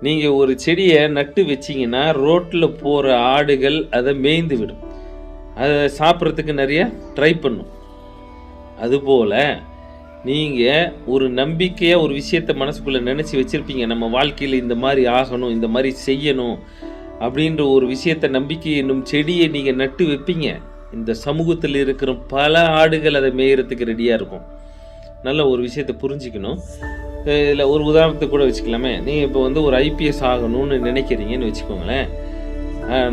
நீங்கள் ஒரு செடியை நட்டு வச்சிங்கன்னா ரோட்டில் போகிற ஆடுகள் அதை மேய்ந்து விடும். அதை சாப்பிட்றதுக்கு நிறைய ட்ரை பண்ணும். அதுபோல் நீங்கள் ஒரு நம்பிக்கையாக ஒரு விஷயத்தை மனசுக்குள்ளே நினச்சி வச்சுருப்பீங்க. நம்ம வாழ்க்கையில் இந்த மாதிரி ஆகணும் இந்த மாதிரி செய்யணும் அப்படின்ற ஒரு விஷயத்தை நம்பிக்கை என்னும் செடியை நீங்கள் நட்டு வைப்பீங்க. இந்த சமூகத்தில் இருக்கிற பல ஆடுகள் அதை மேயறதுக்கு ரெடியாக இருக்கும். நல்ல ஒரு விஷயத்தை புரிஞ்சுக்கணும். இதில் ஒரு உதாரணத்தை கூட வச்சுக்கலாமே. நீங்கள் இப்போ வந்து ஒரு ஐபிஎஸ் ஆகணும்னு நினைக்கிறீங்கன்னு வச்சுக்கோங்களேன்.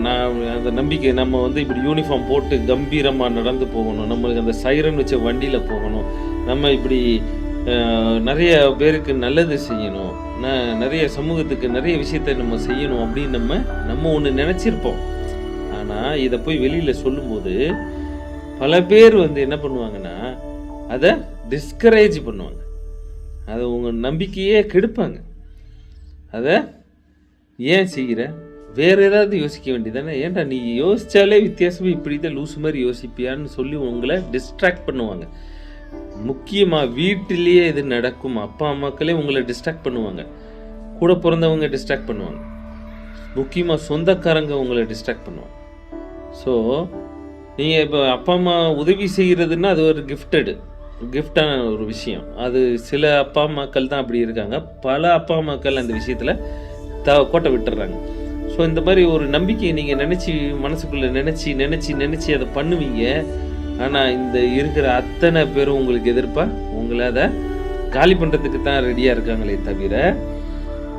நான் அந்த நம்பிக்கை நம்ம வந்து இப்படி யூனிஃபார்ம் போட்டு கம்பீரமாக நடந்து போகணும். நம்மளுக்கு அந்த சைரன் வச்ச வண்டியில் போகணும். நம்ம இப்படி நிறைய பேருக்கு நல்லது செய்யணும். நிறைய சமூகத்துக்கு நிறைய விஷயத்தை நம்ம செய்யணும் அப்படின்னு நம்ம நம்ம ஒன்று நினச்சிருப்போம். ஆனால் இதை போய் வெளியில் சொல்லும்போது பல பேர் வந்து என்ன பண்ணுவாங்கன்னா அதை டிஸ்கரேஜ் பண்ணுவாங்க. அதை உங்கள் நம்பிக்கையே கெடுப்பாங்க. அதை ஏன் செய்கிற வேறு ஏதாவது யோசிக்க வேண்டியதானே ஏன்டா நீ யோசித்தாலே வித்தியாசமா இப்படி தான் லூஸ் மாதிரி யோசிப்பியான்னு சொல்லி உங்களை டிஸ்ட்ராக்ட் பண்ணுவாங்க. முக்கியமாக வீட்டிலேயே இது நடக்கும். அப்பா அம்மாக்களே உங்களை டிஸ்ட்ராக்ட் பண்ணுவாங்க. கூட பிறந்தவங்க டிஸ்ட்ராக்ட் பண்ணுவாங்க. முக்கியமாக சொந்தக்காரங்க உங்களை டிஸ்ட்ராக்ட் பண்ணுவாங்க. ஸோ நீங்கள் இப்போ அப்பா அம்மா உதவி செய்கிறதுன்னா அது ஒரு கிஃப்டடு கிஃப்டான ஒரு விஷயம். அது சில அப்பா அம்மாக்கள் தான் அப்படி இருக்காங்க. பல அப்பா அம்மாக்கள் அந்த விஷயத்தில் த கோட்டை விட்டுறாங்க. ஸோ இந்த மாதிரி ஒரு நம்பிக்கையை நீங்கள் நினச்சி மனசுக்குள்ளே நினச்சி நினச்சி நினச்சி அதை பண்ணுவீங்க. ஆனால் இந்த இருக்கிற அத்தனை பேரும் உங்களுக்கு எதிர்ப்பா? உங்களை அதை காலி பண்ணுறதுக்கு தான் ரெடியாக இருக்காங்களே தவிர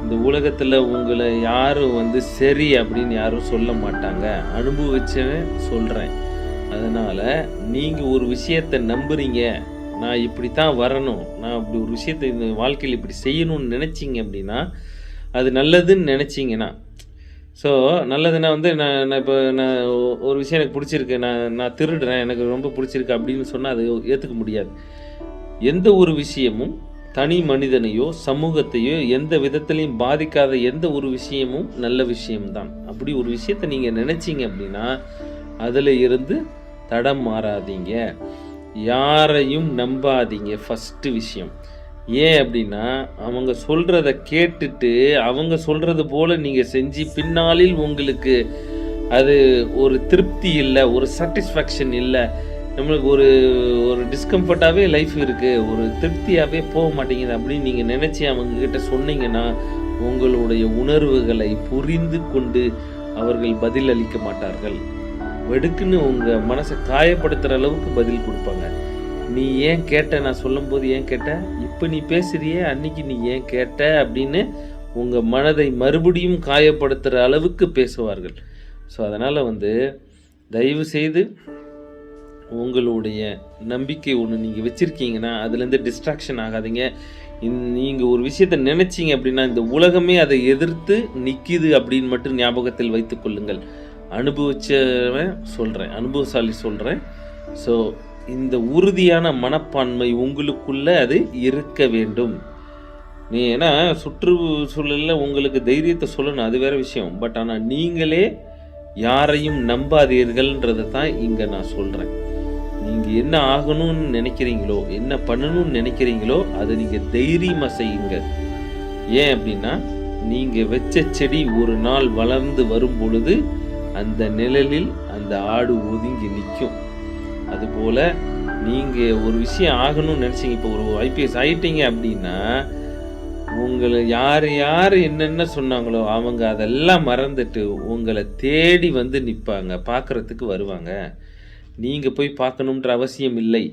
இந்த உலகத்தில் உங்களை யாரும் வந்து சரி அப்படின்னு யாரும் சொல்ல மாட்டாங்க. அனுபவிச்சவன் சொல்கிறேன் அதனால் நீங்கள் ஒரு விஷயத்தை நம்புறீங்க. நான் இப்படி தான் வரணும். நான் இப்படி ஒரு விஷயத்தை இந்த வாழ்க்கையில் இப்படி செய்யணும்னு நினச்சிங்க அப்படின்னா அது நல்லதுன்னு நினச்சிங்கன்னா ஸோ நல்லதுன்னா வந்து நான் நான் இப்போ நான் ஒரு விஷயம் எனக்கு பிடிச்சிருக்கு. நான் நான் திருடுறேன். எனக்கு ரொம்ப பிடிச்சிருக்கு அப்படின்னு சொன்னால் அது ஏற்றுக்க முடியாது. எந்த ஒரு விஷயமும் தனி மனிதனையோ சமூகத்தையோ எந்த விதத்திலையும் பாதிக்காத எந்த ஒரு விஷயமும் நல்ல விஷயம்தான். அப்படி ஒரு விஷயத்தை நீங்கள் நினச்சிங்க அப்படின்னா அதில் இருந்து தடம் மாறாதீங்க. யாரையும் நம்பாதீங்க ஃபஸ்ட்டு விஷயம். ஏன் அப்படின்னா அவங்க சொல்கிறத கேட்டுட்டு அவங்க சொல்கிறது போல் நீங்கள் செஞ்சு பின்னாளில் உங்களுக்கு அது ஒரு திருப்தி இல்லை ஒரு சாட்டிஸ்ஃபேக்ஷன் இல்லை. நம்மளுக்கு ஒரு ஒரு டிஸ்கம்ஃபர்ட்டாகவே லைஃப் இருக்குது ஒரு திருப்தியாகவே போக மாட்டேங்குது அப்படின்னு நீங்கள் நினச்சி அவங்கக்கிட்ட சொன்னீங்கன்னா உங்களுடைய உணர்வுகளை புரிந்து கொண்டு அவர்கள் பதில் அளிக்க மாட்டார்கள். வெடுக்குன்னு உங்கள் மனசை காயப்படுத்துகிற அளவுக்கு பதில் கொடுப்பாங்க. நீ ஏன் கேட்ட? நான் சொல்லும்போது ஏன் கேட்ட? இப்போ நீ பேசுறியே அன்னைக்கு நீ ஏன் கேட்ட? அப்படின்னு உங்கள் மனதை மறுபடியும் காயப்படுத்துகிற அளவுக்கு பேசுவார்கள். ஸோ அதனால் வந்து தயவு செய்து உங்களுடைய நம்பிக்கை ஒன்று நீங்கள் வச்சுருக்கீங்கன்னா அதுலேருந்து டிஸ்ட்ராக்ஷன் ஆகாதீங்க. நீங்கள் ஒரு விஷயத்தை நினச்சிங்க அப்படின்னா இந்த உலகமே அதை எதிர்த்து நிற்கிது அப்படின்னு மட்டும் ஞாபகத்தில் வைத்துக்கொள்ளுங்கள் அனுபவிச்சவன் சொல்கிறேன் அனுபவசாலி சொல்கிறேன் ஸோ இந்த உறுதியான மனப்பான்மை உங்களுக்குள்ளே அது இருக்க வேண்டும். நீ ஏன்னா சுற்றுச்சூழலில் உங்களுக்கு தைரியத்தை சொல்லணும் அது வேற விஷயம். பட் ஆனால் நீங்களே யாரையும் நம்பாதீர்கள்ன்றதை தான் இங்கே நான் சொல்கிறேன் நீங்கள் என்ன ஆகணும்னு நினைக்கிறீங்களோ என்ன பண்ணணும்னு நினைக்கிறீங்களோ அதை நீங்கள் தைரியமாக செய்யுங்க. ஏன் அப்படின்னா நீங்கள் வச்ச செடி ஒரு நாள் வளர்ந்து வரும் பொழுது அந்த நிழலில் அந்த ஆடு ஒதுங்கி நிற்கும் அதுபோல் நீங்கள் ஒரு விஷயம் ஆகணும்னு நினச்சிங்க இப்போ ஒரு ஐபிஎஸ் ஆகிட்டீங்க அப்படின்னா உங்களை யார் யார் என்னென்ன சொன்னாங்களோ அவங்க அதெல்லாம் மறந்துட்டு உங்களை தேடி வந்து நிற்பாங்க பார்க்குறதுக்கு வருவாங்க. நீங்கள் போய் பார்க்கணுன்ற அவசியம் இல்லை.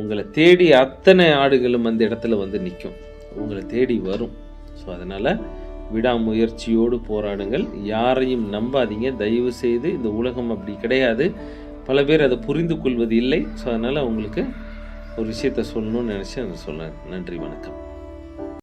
உங்களை தேடி அத்தனை ஆடுகளும் அந்த இடத்துல வந்து நிற்கும் உங்களை தேடி வரும். ஸோ அதனால் விடாமுயற்சியோடு போராடுங்கள். யாரையும் நம்பாதீங்க. தயவு செய்து இந்த உலகம் அப்படி கிடையாது. பல பேர் அதை புரிந்து கொள்வது இல்லை. ஸோ அதனால் உங்களுக்கு ஒரு விஷயத்த சொல்லணும்னு நினச்சி அதை சொல்ல நன்றி வணக்கம்.